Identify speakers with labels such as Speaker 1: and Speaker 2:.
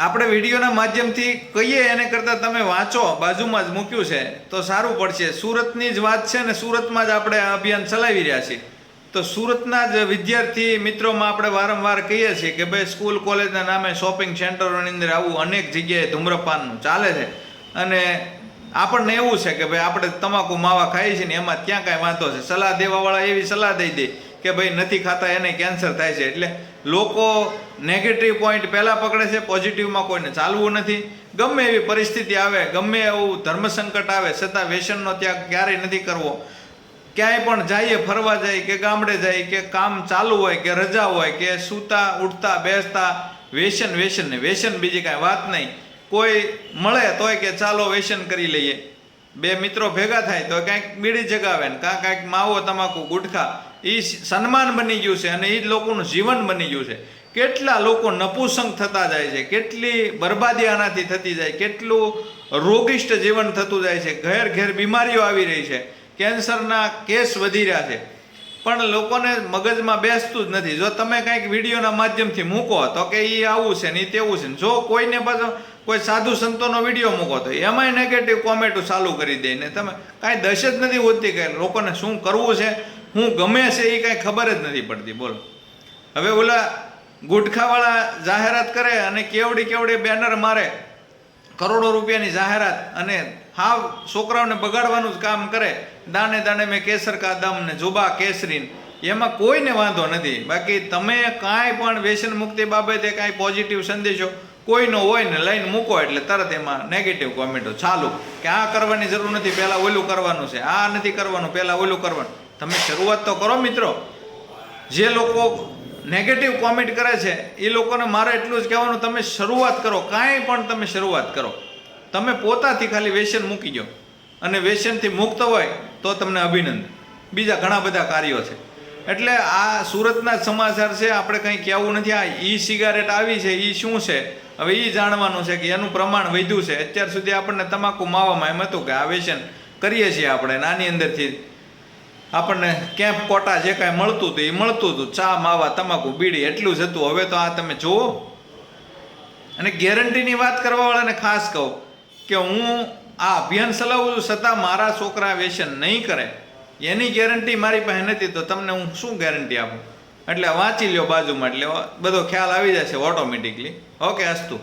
Speaker 1: આપણે વિડીયોના માધ્યમથી કહીએ, એને કરતાં તમે વાંચો, બાજુમાં જ મૂક્યું છે. તો સારું પડશે. સુરતની જ વાત છે ને સુરતમાં જ આપણે આ અભિયાન ચલાવી રહ્યા છીએ. તો સુરતના જ વિદ્યાર્થી મિત્રોમાં આપણે વારંવાર કહીએ છીએ કે ભાઈ, સ્કૂલ કોલેજના નામે શોપિંગ સેન્ટરોની અંદર આવું અનેક જગ્યાએ ધૂમ્રપાનનું ચાલે છે. અને આપણને એવું છે કે ભાઈ, આપણે તમાકુ માવા ખાઈએ છીએ ને એમાં ક્યાં કાંઈ વાંધો છે? સલાહ દેવાવાળા એવી સલાહ દઈ દે. કે ભાઈ નથી ખાતા, એને કેન્સર થાય છે. એટલે લોકો નેગેટિવ પોઈન્ટ પહેલાં પકડે છે પોઝિટિવમાં કોઈને ચાલવું નથી. ગમે એવી પરિસ્થિતિ આવે, ગમે એવું ધર્મ સંકટ આવે, છતાં વ્યસનનો ત્યાગ ક્યારેય નથી કરવો. ક્યાંય પણ જઈએ, ફરવા જાય કે ગામડે જાય કે કામ ચાલુ હોય કે રજા હોય કે સૂતા, ઉઠતા, બેસતા, વ્યસન વેસન ને વ્યસન બીજી કાંઈ વાત નહીં. કોઈ મળે તોય કે ચાલો વેસન કરી લઈએ. બે મિત્રો ભેગા થાય તો કાંઈક બીડી જગાવે ને કાં કાંઈક માવો તમાકુ, ગુટખા એ સન્માન બની ગયું છે અને એ લોકોનું જીવન બની ગયું છે. કેટલા લોકો નપુસંગ થતા જાય છે, કેટલી બરબાદી આનાથી થતી જાય, કેટલું રોગિષ્ટ જીવન થતું જાય છે, ઘેર ઘેર બીમારીઓ આવી રહી છે, કેન્સરના કેસ વધી રહ્યા છે. પણ લોકોને મગજમાં બેસતું જ નથી. જો તમે કાંઈક વિડીયોના માધ્યમથી મૂકો, તો કે એ આવું છે ને એ તેવું છે જો કોઈને પાછો કોઈ સાધુ સંતોનો વીડિયો મૂકો, તો એમાંય નેગેટિવ કોમેન્ટો ચાલુ કરી દે ને તમે કાંઈ દશ જ નથી હોતી કે લોકોને શું કરવું છે શું ગમે છે એ કાંઈ ખબર જ નથી પડતી, બોલો. હવે ઓલા ગુટખાવાળા જાહેરાત કરે અને કેવડી કેવડી બેનર મારે કરોડો રૂપિયાની જાહેરાત અને હાવ છોકરાઓને બગાડવાનું જ કામ કરે દાને દાણે મેં કેસર કાદમ ને જુબા કેસરીન, એમાં કોઈને વાંધો નથી. બાકી તમે કાંઈ પણ વ્યસન મુક્તિ બાબતે કાંઈ પોઝિટિવ સંદેશો કોઈનો હોય ને લઈને મૂકો એટલે તરત એમાં નેગેટિવ કોમેન્ટો ચાલુ. કે આ કરવાની જરૂર નથી, પહેલાં ઓલું કરવાનું છે, આ નથી કરવાનું, પહેલાં ઓલું કરવાનું. તમે શરૂઆત તો કરો મિત્રો. જે લોકો નેગેટિવ કોમેન્ટ કરે છે, એ લોકોને મારે એટલું જ કહેવાનું, તમે શરૂઆત કરો. કાંઈ પણ તમે શરૂઆત કરો. તમે પોતાથી ખાલી વ્યસન મૂકી દો. અને વ્યસનથી મુક્ત હોય તો તમને અભિનંદન. બીજા ઘણા બધા કાર્યો છે. એટલે આ સુરતના જ સમાચાર છે, આપણે કંઈ કહેવું નથી. આ ઈ સિગારેટ આવી છે એ શું છે? હવે એ જાણવાનું છે કે એનું પ્રમાણ વધ્યું છે. અત્યાર સુધી આપણને તમાકુ માવામાં એમ હતું કે આ વ્યસન કરીએ છીએ આપણે, નાની અંદરથી આપણને કેમ્પ કોટા જે કાંઈ મળતું હતું એ મળતું હતું. ચા, માવા, તમાકુ, બીડી, એટલું જ હતું. હવે તો આ તમે જુઓ. અને ગેરંટીની વાત કરવાવાળાને ખાસ કહું કે હું આ અભિયાન ચલાવું છું છતાં મારા છોકરા વ્યસન નહીં કરે. એની ગેરંટી મારી પાસે નથી, તો તમને હું શું ગેરંટી આપું? એટલે વાંચી લ્યો બાજુમાં, એટલે બધો ખ્યાલ આવી જશે ઓટોમેટિકલી. ઓકે, અસ્તુ.